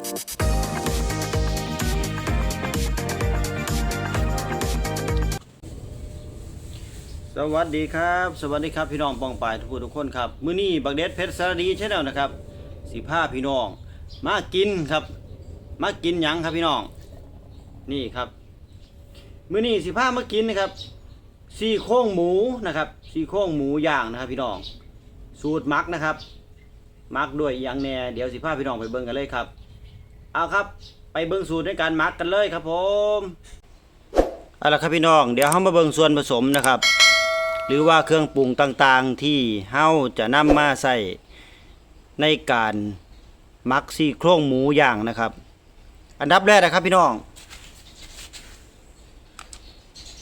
สวัสดีครับ สวัสดีครับ พี่น้องปองปายทุกคนทุกคนครับ มื้อนี้บักเด็ดเพชรสารดีใช่แล้วนะครับสิพาพี่น้อง มากินครับ มากินหยังครับพี่น้อง นี่ครับ มื้อนี้สิพามากินนะครับซี่โครงหมูนะครับซี่โครงหมูย่างนะครับ พี่น้อง สูตรมักนะครับ มักด้วยย่างแน่เดี๋ยวสิพาพี่น้องไปเบิ่งกันเลยครับ เอาครับ ไปเบิ่งสูตรในการมักกันเลยครับผมเอาละครับพี่น้อง เดี๋ยวเรามาเบิ่งส่วนผสมนะครับ หรือว่าเครื่องปรุงต่างๆที่เฮาจะนำมาใส่ในการมักซี่โครงหมูย่างนะครับ อันดับแรกนะครับพี่น้อง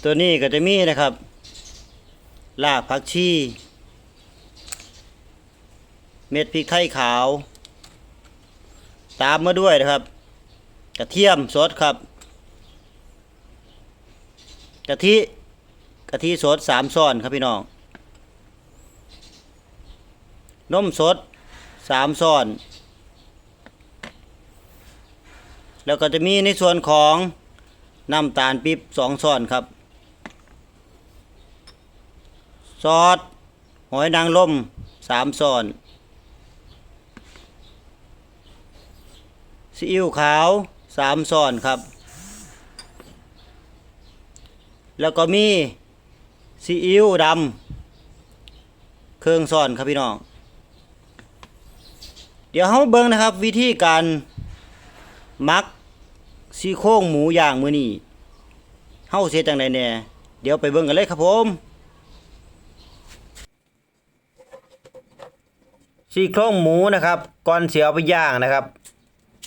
ตัวนี้ก็จะมีนะครับรากผักชี เม็ดพริกไทยขาว ตามมาด้วยนะครับ กระเทียมสดครับ กะทิกะทิสดสามซ้อนครับพี่น้องนมสดสามซ้อน แล้วก็จะมีในส่วนของน้ำตาลปิ๊บสองซ้อนครับ ซอสหอยนางรมสามซ้อน ซีอิ๊วขาวสามซ้อนครับ แล้วก็มีซีอิ๊วดำเครื่องซอนครับพี่น้อง เดี๋ยวเรามาเบิ่งนะครับ วิธีการมักซี่โครงหมูย่างมื้อนี้เฮาเสียจังไดแน่เดี๋ยวไปเบิ่งกันเลยครับผมซี่โครงหมูนะครับ ก่อนเสียเอาไปย่างนะครับ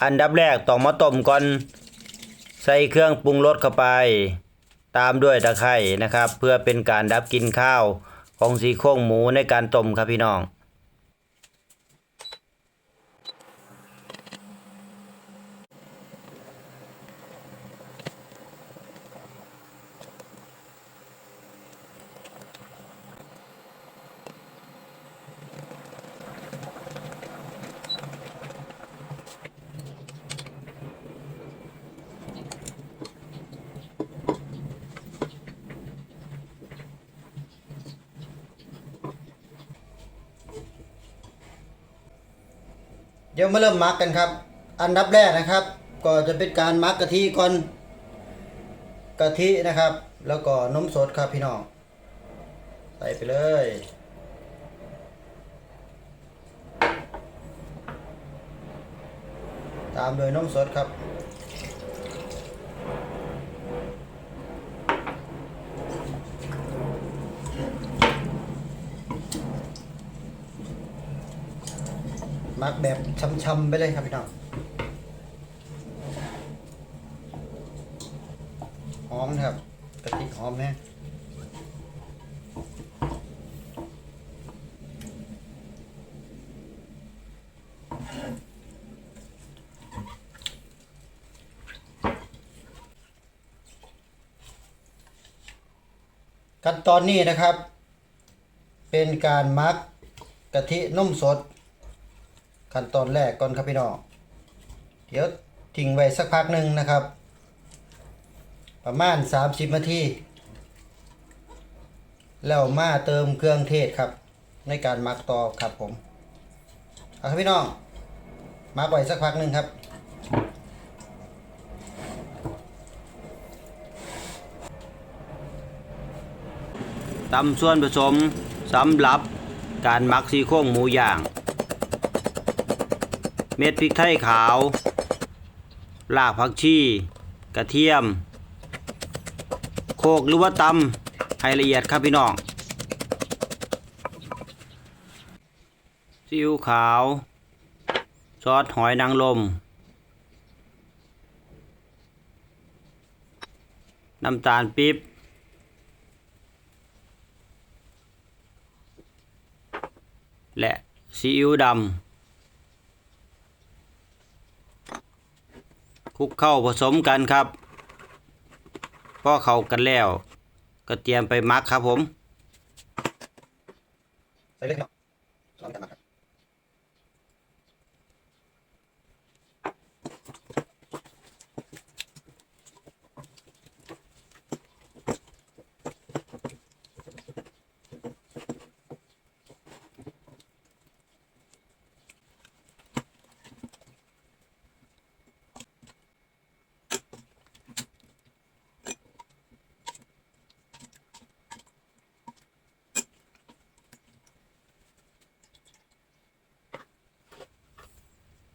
อันดับแรกต้องมาต้มก่อน ใส่เครื่องปรุงรสเข้าไป ตามด้วยตะไคร่นะครับ เพื่อเป็นการดับกลิ่นข้าวของสีโครงหมูในการต้มครับพี่น้อง เดี๋ยวมาเริ่มมักกันครับ อันดับแรกนะครับ ก็จะเป็นการมักกะทิก่อนกะทินะครับ แล้วก็นมสดครับพี่น้องใส่ไปเลยตามโดยนมสดครับ มักแบบช้ำๆไปเลยครับพี่น้องหอมนะครับกะทิหอมแน่ขั้นตอนนี้นะครับ เป็นการมักกะทินมสด ขั้นตอนแรกก่อนครับพี่น้องเดี๋ยวทิ้งไว้สักพักหนึ่งนะครับ ประมาณ 30นาทีแล้วมาเติมเครื่องเทศครับ ในการหมักต่อครับผมเอาครับพี่น้องมักไว้สักพักหนึ่งครับตำส่วนผสมสำหรับการหมักซี่โครงหมูย่าง เม็ดพริกไทยขาวรากผักชีกระเทียม โคกหรือว่าตำให้ละเอียดครับพี่น้องซีอิ๊วขาว ซอสหอยนางรมน้ำตาลปี๊บและซีอิ๊วดำ คลุกเข้าผสมกันครับพอเข้ากันแล้ว ก็เตรียมไปมักครับผม ใส่เลยครับลองกันมาครับ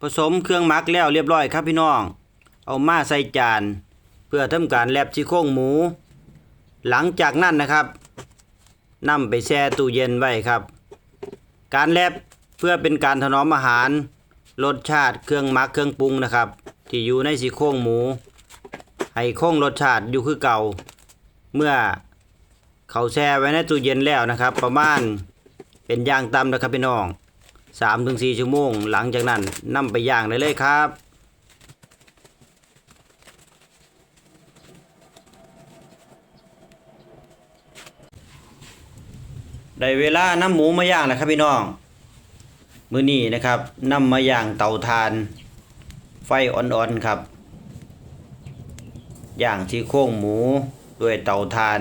ผสมเครื่องหมักแล้วเรียบร้อยครับพี่น้อง เอามาใส่จาน เพื่อทำการแลบซี่โครงหมู หลังจากนั้นนะครับนำไปแช่ตู้เย็นไว้ครับ การแลบเพื่อเป็นการถนอมอาหาร รสชาติเครื่องหมักเครื่องปรุงนะครับ ที่อยู่ในซี่โครงหมู ให้คงรสชาติอยู่คือเก่า เมื่อเขาแช่ไว้ในตู้เย็นแล้วนะครับ ประมาณเป็นย่างต่ำนะครับพี่น้อง 3-4ชั่วโมง หลังจากนั้นนำไปย่างได้เลยครับ ได้เวลานำหมูมาย่างแล้วครับพี่น้อง มือนี้นะครับนำมาย่างเตาถ่าน ไฟอ่อนๆครับ ย่างที่โครงหมูด้วยเตาถ่าน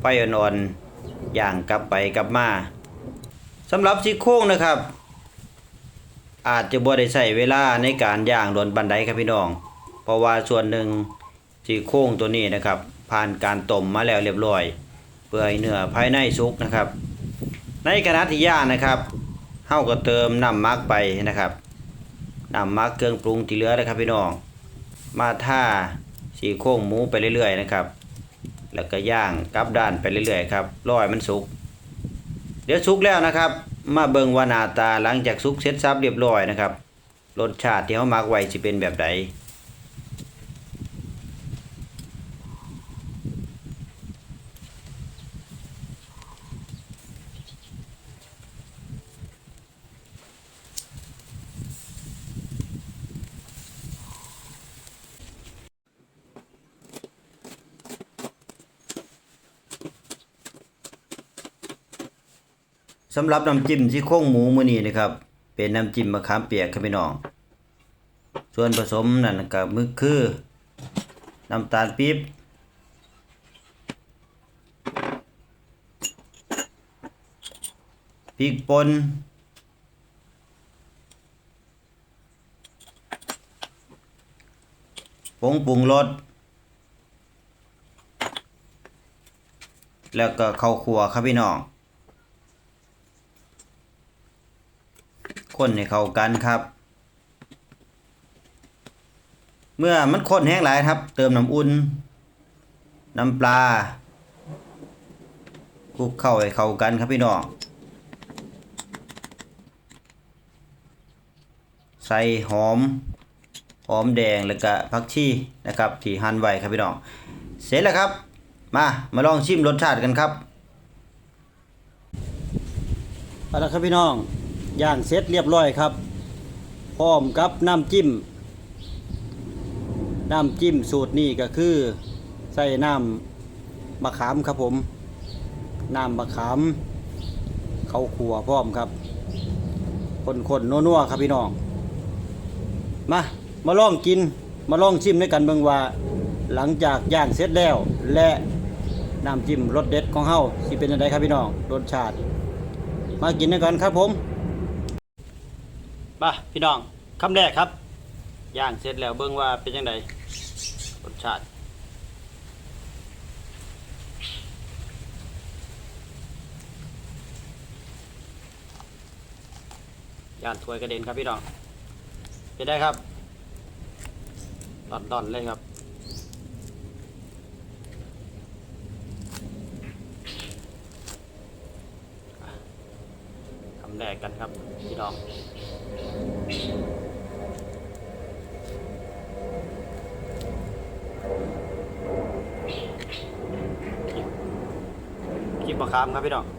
ไฟอ่อนๆย่างกลับไปกลับมา สำหรับซี่โครงนะครับ อาจจะบ่ได้ใช้เวลาในการย่างโดนบันไดครับพี่น้อง เพราะว่าส่วนหนึ่งซี่โครงตัวนี้นะครับ ผ่านการต้มมาแล้วเรียบร้อยเพื่อให้เนื้อภายในสุกนะครับ ในขณะที่ย่างนะครับเฮาก็เติมน้ำมักไปนะครับน้ำมักเครื่องปรุงที่เหลือนะครับพี่น้อง มาท่าสีโครงหมูไปเรื่อยๆนะครับ แล้วก็ย่างกลับด้านไปเรื่อยๆครับร้อให้มันสุก เดี๋ยวสุกแล้วนะครับ มาเบิ่งว่าหน้าตาหลังจากสุกเสร็จสับเรียบร้อยนะครับรสชาติที่เขามักไว้จะเป็นแบบไหน สำหรับน้ำจิ้มที่โครงหมูมื้อนี้นะครับ เป็นน้ำจิ้มมะขามเปียกครับพี่น้อง ส่วนผสมนั่นก็มึกคือน้ำตาลปี๊บพริกป่นผงปรุงรสแล้วก็ข้าวคั่วครับพี่น้อง คนให้เข้ากันครับ เมื่อมันข้นแห้งหลายครับ เติมน้ำอุ่น น้ำปลาคลุกเข้าให้เข้ากันครับพี่น้องใส่หอมหอมแดงแล้วก็ผักชีนะครับที่หั่นไว้ครับพี่น้อง เสร็จแล้วครับ มามาลองชิมรสชาติกันครับเอาละครับพี่น้อง ย่างเสร็จเรียบร้อยครับ พร้อมกับน้ำจิ้ม น้ำจิ้มสูตรนี้ก็คือใส่น้ำมะขามครับผม น้ำมะขามเข้าขัวพร้อมครับคนๆนัวๆครับพี่น้องมามาลองกินมาลองชิมด้วยกันเบิ่งว่า หลังจากย่างเสร็จแล้ว และน้ำจิ้มรสเด็ดของเฮาสิเป็นยังไงครับพี่น้องรสชาติ มากินด้วยกันครับผม มาพี่น้องคำแรกครับย่างเสร็จแล้วเบิ่งว่าเป็นยังไงรสชาติย่านถ้วยกระเด็นครับพี่น้องเป็นได้ครับดอนๆเลยครับ แลกกันครับพี่น้องกินมะขามครับพี่น้อง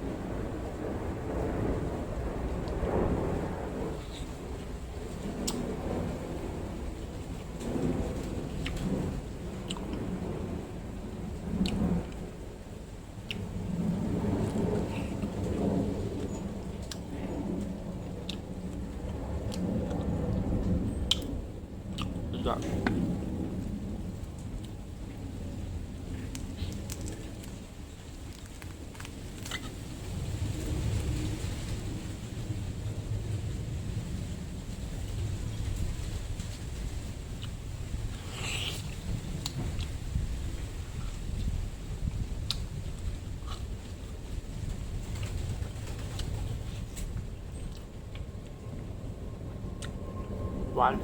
หวาน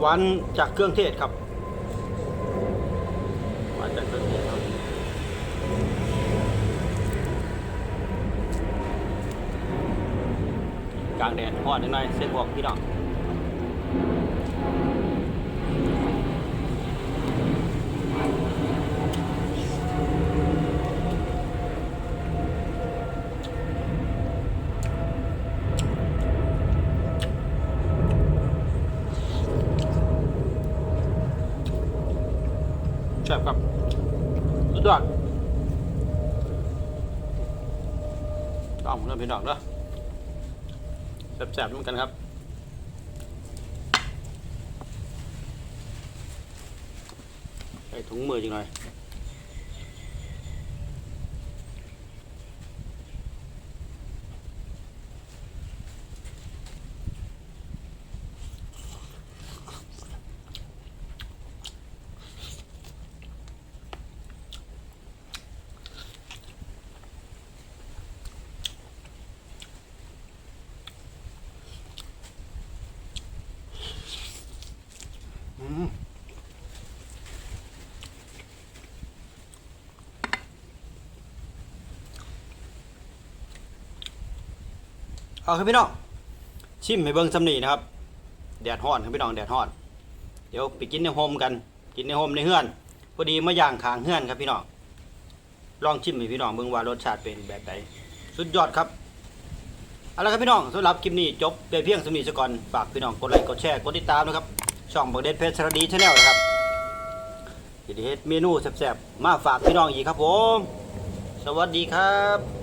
หวานจากเครื่องเทศครับ หวานจากเครื่องเทศครับ กลางแดดอ่อนนิดหน่อยเส้นบอกพี่น้อง แซ่บครับสุดยอดต้องเริ่ม พี่น้องเนาะแซ่บๆเหมือนกันครับใส่ถุงมือจังหน่อย เอาครับพี่น้องชิมให้เบิ่งสำนีนะครับแดดฮ้อนครับพี่น้องแดดฮ้อน เดี๋ยวไปกินในโฮมกัน กินในโฮมในเฮือนพอดีมาย่างขางเฮือนครับพี่น้องลองชิมให้พี่น้องเบิ่งว่ารสชาติเป็นแบบใดสุดยอดครับเอาละครับพี่น้องสำหรับคลิปนี้จบไปเพียงสำนีซะก่อนฝากพี่น้องกดไลค์กดแชร์กดติดตามนะครับช่องบักเด็ดเพชรสรดีชาแนลนะครับจะได้เฮ็ดเมนูแซ่บๆมาฝากพี่น้องอีกครับผม สวัสดีครับ